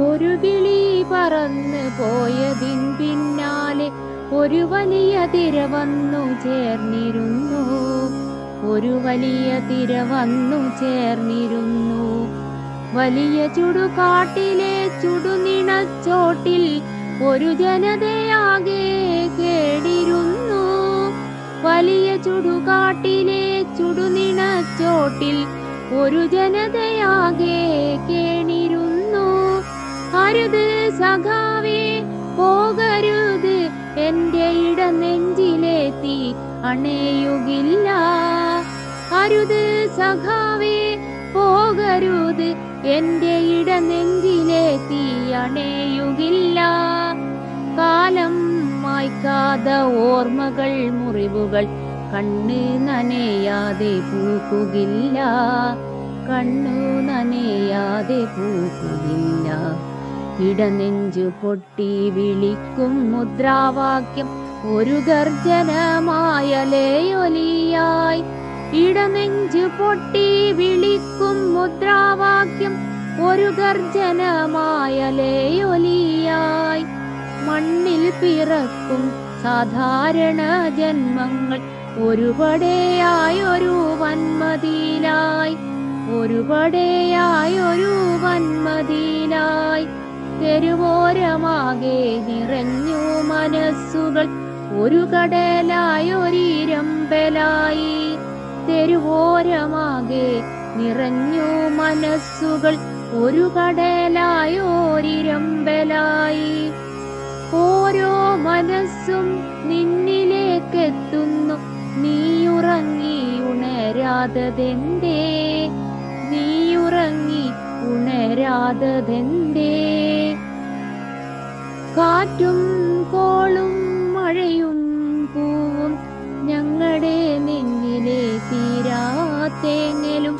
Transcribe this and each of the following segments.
ഒരു കിളി പറന്ന് പോയതിൻ പിന്നാലെ ഒരു വലിയ തിര വന്നു ചേർന്നിരുന്നു. ഒരു വലിയ തിര വന്നു ചേർന്നിരുന്നു. വലിയ ചുടുകാട്ടിലെ ചുടുനിണച്ചോട്ടിൽ ഒരു ജനതയാകെ കേടിരുന്നു. വലിയ ചുടുകാട്ടിലെ ചുടുനിണച്ചോട്ടിൽ ഒരു ജനതയാകെ കേണിരുന്നു അരുത് സഖാവേ പോകരുത് എന്റെ ഇട നെഞ്ചിലേത്തി അണയുകില്ല. അരുത് സഖാവേ പോകരുത് എന്റെ ഇട നെഞ്ചിലേത്തി അണയുകില്ല. കാലം മായ്ക്കാത ഓർമ്മകൾ മുറിവുകൾ കണ്ണ് നനയാതെ പൂക്കുകില്ല. കണ്ണു നനയാതെ പൂക്കുകില്ല. ഇടനെഞ്ചു പൊട്ടി വിളിക്കും മുദ്രാവാക്യം. ഒരു ഗർജനമായലേയൊലിയായി. ഇടനെഞ്ചു പൊട്ടി വിളിക്കും മുദ്രാവാക്യം. ഒരു ഗർജനമായലേയൊലിയായി. മണ്ണിൽ പിറക്കും സാധാരണ ജന്മങ്ങൾ. ഒരുപടെയായൊരു വന്മതിയിലായി ഒരുപടെയായൊരു വന്മതിയിലായി തെരുവോരമാകെ നിറഞ്ഞു മനസ്സുകൾ. ഒരു കടലായൊരിരമ്പലായി തെരുവോരമാകെ നിറഞ്ഞു മനസ്സുകൾ. ഒരു കടലായോരിരമ്പലായി ഓരോ മനസ്സും നിന്നിലേക്കെത്തുന്നു. നീയുറങ്ങി ഉണരാതതെന്തേ? നീയുറങ്ങി ഉണരാതതെന്തേ? കാറ്റും കോളും മഴയും പൂവും ഞങ്ങളുടെ നെഞ്ചിലെ തീരാത്തേങ്ങലും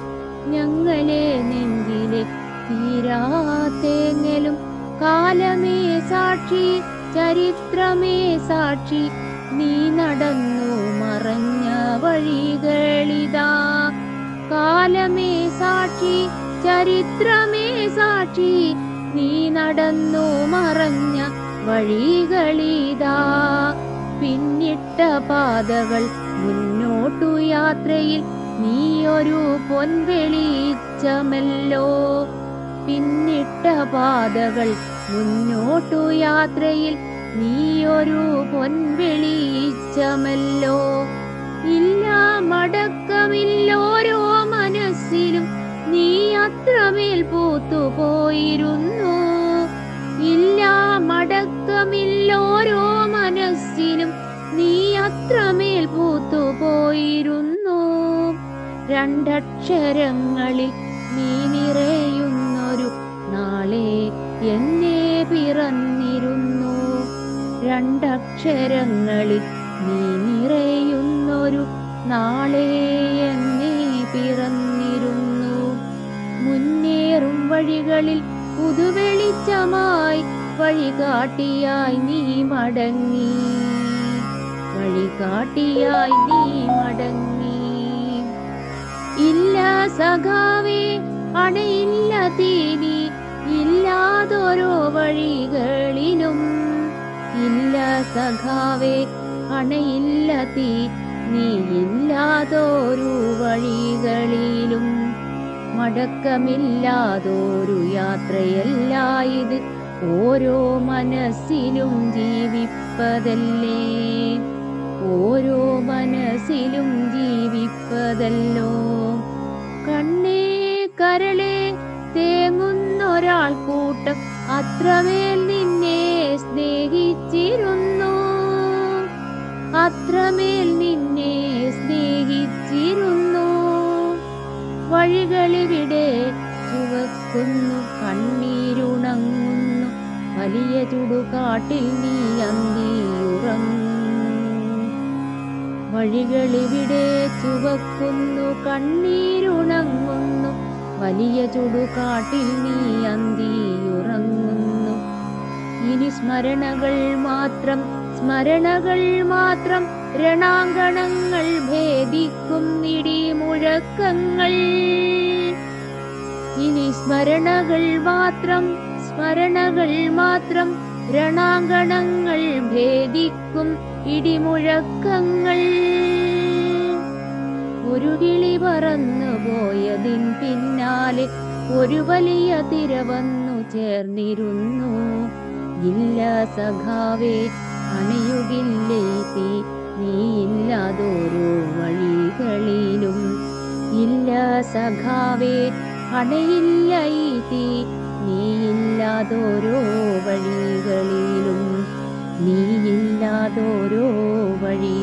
ഞങ്ങളെ നെഞ്ചിലെ തീരാത്തേങ്ങലും കാലമേ സാക്ഷി ചരിത്രമേ സാക്ഷി നീ നടന്നു മറഞ്ഞ വഴികളിതാ. കാലമേ സാക്ഷി ചരിത്രമേ സാക്ഷി നീ നടന്നു മറഞ്ഞ വഴികളീതാ. പിന്നിട്ട പാതകൾ മുന്നോട്ടു യാത്രയിൽ നീ ഒരു പൊൻവെളിച്ചമല്ലോ. പിന്നിട്ട പാതകൾ മുന്നോട്ടു യാത്രയിൽ നീ ഒരു പൊൻവെളിച്ചമല്ലോ. ഇല്ല മടക്കമില്ലോരോ മനസ്സിലും നീ അത്രമേൽ പൂത്തുപോയിരുന്നു. മടക്കമില്ലോരോ മനസ്സിലും നീ അത്രമേൽ പൂത്തുപോയിരുന്നു. രണ്ടക്ഷരങ്ങളിൽ നീ നിറയുന്നൊരു നാളെ എന്നെ പിറന്നിരുന്നു. രണ്ടക്ഷരങ്ങളിൽ നീ നിറയുന്നൊരു നാളെ എന്നെ പിറന്നിരുന്നു. മുന്നേറും വഴികളിൽ പുതുവെളിച്ചമായി വഴികാട്ടിയായി നീ മടങ്ങി. വഴികാട്ടിയായി നീ മടങ്ങി. ഇല്ല സഖാവേ അണയില്ല തീനി. ഇല്ലാതൊരോ വഴികളിലും. ഇല്ല സഖാവേ അണയില്ല തീ. നീ ഇല്ലാതൊരു വഴികളിലും. മടക്കമില്ലാതൊരു യാത്രയല്ല ഇത്. ഓരോ മനസ്സിലും ജീവിപ്പതല്ലേ? ഓരോ മനസ്സിലും ജീവിപ്പതല്ലോ? കണ്ണേ കരളെ തേങ്ങുന്നൊരാൾ കൂട്ടം അത്രമേൽ നിന്നെ സ്നേഹിച്ചിരുന്നു. അത്രമേൽ നിന്നെ സ്നേഹിച്ചിരുന്നു. വഴികളിവിടെ ചുവക്കുന്നു കണ്ണീരുണങ്ങുന്നു. വലിയ ചുടുകാട്ടിൽ നീ അന്തിയുറം വഴികളിവിടെ ചുവക്കുന്നു കണ്ണീരുണങ്ങുന്നു. വലിയ ചുടുകാട്ടിൽ നീ അന്തിയുറങ്ങുന്നു. ഇനി സ്മരണകൾ മാത്രം സ്മരണകൾ മാത്രം രണാങ്കണങ്ങൾ ഭേദിക്കും ഇടിമുഴക്കങ്ങൾ ഇനി സ്മരണകൾ മാത്രം സ്മരണകൾ മാത്രം രണാങ്കണങ്ങൾ ഭേദിക്കും ഇടിമുഴക്കങ്ങൾ. ഒരു കിളി പറന്നു പോയതിൻ പിന്നാലെ ഒരു വലിയ തിര വന്നു ചേർന്നിരുന്നു. ഇല്ല സഖാവേ അണയുകില്ലേ തീ? നീ ഇല്ലാതൊരു വഴികളിലും. ഇല്ല സഖാവേ അണയില്ല ഇല്ലാതൊരോ വഴികളിലും നീയില്ലാതോരോ വഴി